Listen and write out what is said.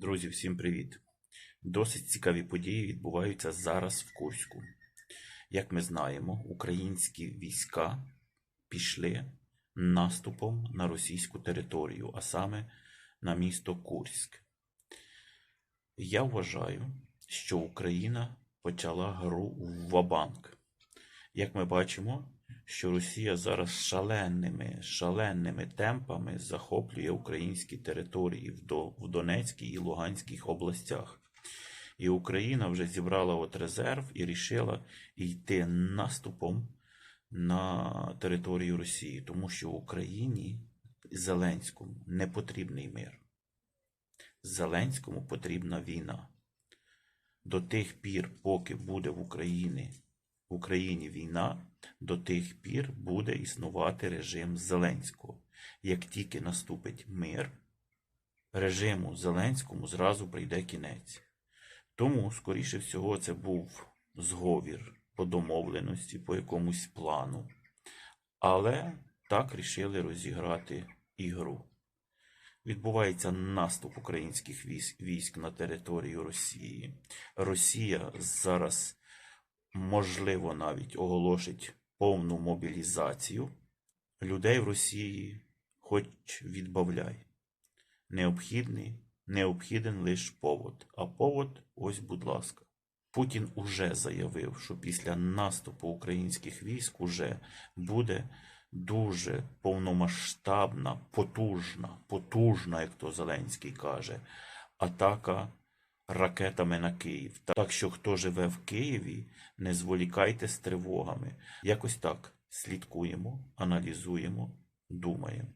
Друзі, всім привіт! Досить цікаві події відбуваються зараз в Курську. Як ми знаємо, українські війська пішли наступом на російську територію, а саме на місто Курськ. Я вважаю, що Україна почала гру в Вабанк. Як ми бачимо, що Росія зараз шаленими, шаленими темпами захоплює українські території в Донецькій і Луганській областях. І Україна вже зібрала от резерв і рішила йти наступом на територію Росії, тому що Україні Зеленському не потрібний мир. Зеленському потрібна війна. До тих пір, поки буде в Україні, в Україні війна, до тих пір буде існувати режим Зеленського. Як тільки наступить мир, режиму Зеленському зразу прийде кінець. Тому, скоріше всього, це був зговір по домовленості, по якомусь плану. Але так рішили розіграти ігру. Відбувається наступ українських військ, на територію Росії. Росія зараз, можливо, навіть оголошить повну мобілізацію. Людей в Росії хоч відбавляй. Необхідний, необхіден лише повод. А повод ось, будь ласка. Путін уже заявив, що після наступу українських військ уже буде дуже повномасштабна, потужна, потужна, як то Зеленський каже, атака ракетами на Київ. Так що хто живе в Києві, не зволікайте з тривогами. Якось так слідкуємо, аналізуємо, думаємо.